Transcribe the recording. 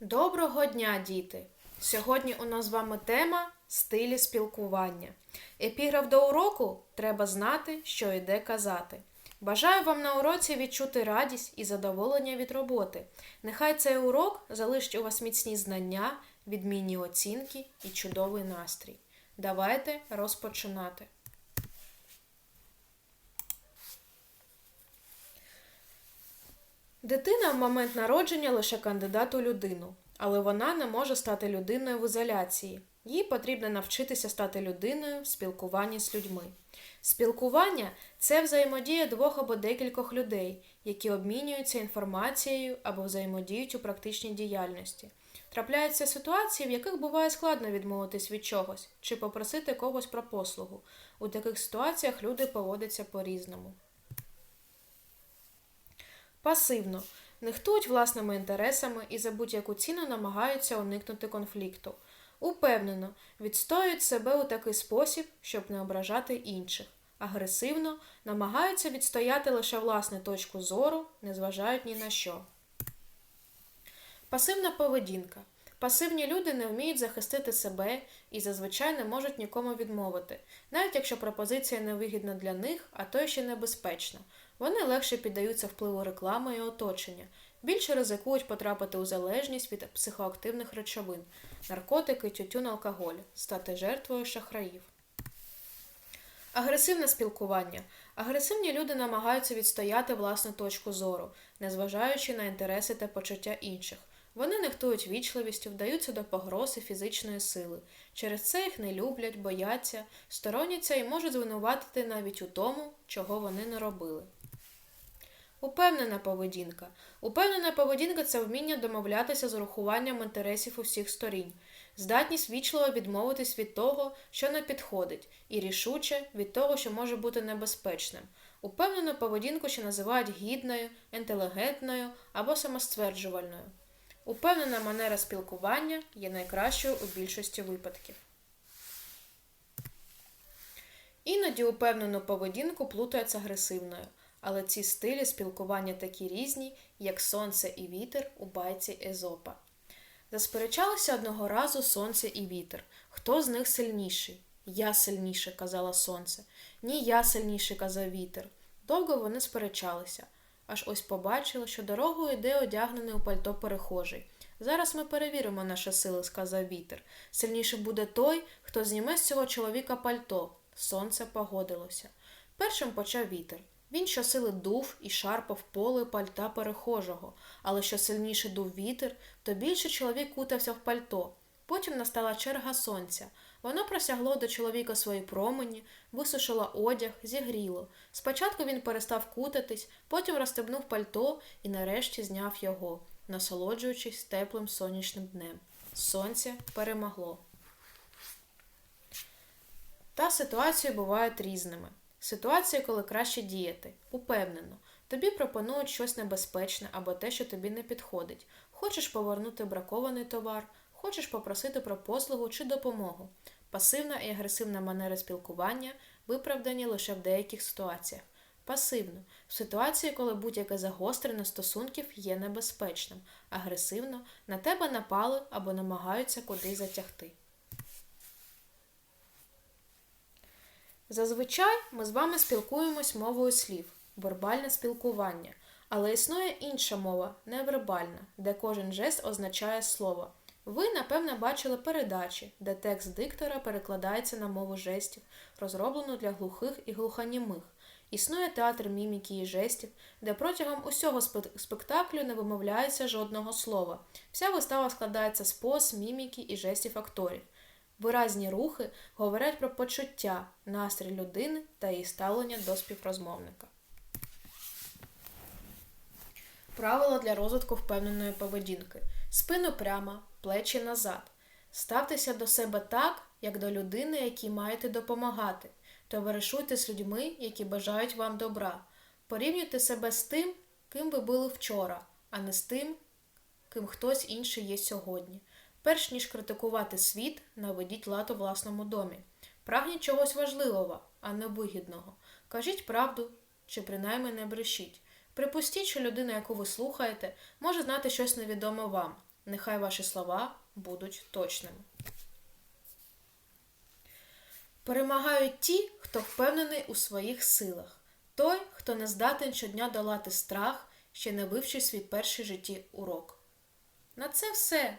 Доброго дня, діти! Сьогодні у нас з вами тема стилі спілкування. Епіграф до уроку треба знати, що йде казати. Бажаю вам на уроці відчути радість і задоволення від роботи. Нехай цей урок залишить у вас міцні знання, відмінні оцінки і чудовий настрій. Давайте розпочинати. Дитина в момент народження лише кандидат у людину, але вона не може стати людиною в ізоляції. Їй потрібно навчитися стати людиною в спілкуванні з людьми. Спілкування це взаємодія двох або декількох людей, які обмінюються інформацією або взаємодіють у практичній діяльності. Трапляються ситуації, в яких буває складно відмовитись від чогось чи попросити когось про послугу. У таких ситуаціях люди поводяться по-різному. Пасивно нехтують власними інтересами і за будь-яку ціну намагаються уникнути конфлікту. Упевнено, відстоюють себе у такий спосіб, щоб не ображати інших. Агресивно намагаються відстояти лише власну точку зору, не зважають ні на що. Пасивна поведінка. Пасивні люди не вміють захистити себе і зазвичай не можуть нікому відмовити, навіть якщо пропозиція невигідна для них, а то ще небезпечна. Вони легше піддаються впливу реклами і оточення, більше ризикують потрапити у залежність від психоактивних речовин, наркотики, тютюн, алкоголь, стати жертвою шахраїв. Агресивне спілкування. Агресивні люди намагаються відстояти власну точку зору, незважаючи на інтереси та почуття інших. Вони нехтують вічливістю, вдаються до погроз і фізичної сили. Через це їх не люблять, бояться, стороняться і можуть звинуватити навіть у тому, чого вони не робили. Упевнена поведінка. Упевнена поведінка це вміння домовлятися з урахуванням інтересів усіх сторін, здатність вічливо відмовитись від того, що не підходить, і рішуче від того, що може бути небезпечним. Упевнену поведінку ще називають гідною, інтелігентною або самостверджувальною. Упевнена манера спілкування є найкращою у більшості випадків. Іноді упевнену поведінку плутають з агресивною, але ці стилі спілкування такі різні, як сонце і вітер у байці Езопа. Засперечалися одного разу сонце і вітер. Хто з них сильніший? Я сильніше, казала сонце. Ні, я сильніше, казав вітер. Довго вони сперечалися, аж ось побачили, що дорогою йде одягнений у пальто перехожий. Зараз ми перевіримо наші сили, сказав вітер. Сильніше буде той, хто зніме з цього чоловіка пальто. Сонце погодилося. Першим почав вітер. Він щосили дув і шарпав поле пальта перехожого, але що сильніше дув вітер, то більше чоловік кутався в пальто. Потім настала черга сонця. Воно просягло до чоловіка свої промені, висушило одяг, зігріло. Спочатку він перестав кутатись, потім розстебнув пальто і нарешті зняв його, насолоджуючись теплим сонячним днем. Сонце перемогло. Та ситуації бувають різними. Ситуація, коли краще діяти, упевнено. Тобі пропонують щось небезпечне або те, що тобі не підходить. Хочеш повернути бракований товар, хочеш попросити про послугу чи допомогу. Пасивна і агресивна манера спілкування виправдані лише в деяких ситуаціях. Пасивно в ситуації, коли будь-яке загострення стосунків є небезпечним, агресивно на тебе напали або намагаються кудись затягти. Зазвичай ми з вами спілкуємось мовою слів, вербальне спілкування, але існує інша мова, невербальна, де кожен жест означає слово. Ви, напевно, бачили передачі, де текст диктора перекладається на мову жестів, розроблену для глухих і глухонімих. Існує театр міміки і жестів, де протягом усього спектаклю не вимовляється жодного слова. Вся вистава складається з поз, міміки і жестів акторів. Виразні рухи говорять про почуття, настрій людини та її ставлення до співрозмовника. Правила для розвитку впевненої поведінки. Спину прямо, плечі назад. Ставтеся до себе так, як до людини, якій маєте допомагати. Товаришуйте з людьми, які бажають вам добра. Порівнюйте себе з тим, ким ви були вчора, а не з тим, ким хтось інший є сьогодні. Перш ніж критикувати світ, наведіть лад у власному домі. Прагніть чогось важливого, а не вигідного. Кажіть правду чи принаймні не брешіть. Припустіть, що людина, яку ви слухаєте, може знати щось невідоме вам. Нехай ваші слова будуть точними. Перемагають ті, хто впевнений у своїх силах, той, хто не здатен щодня долати страх, ще не вивчив свій перший житті урок. На це все.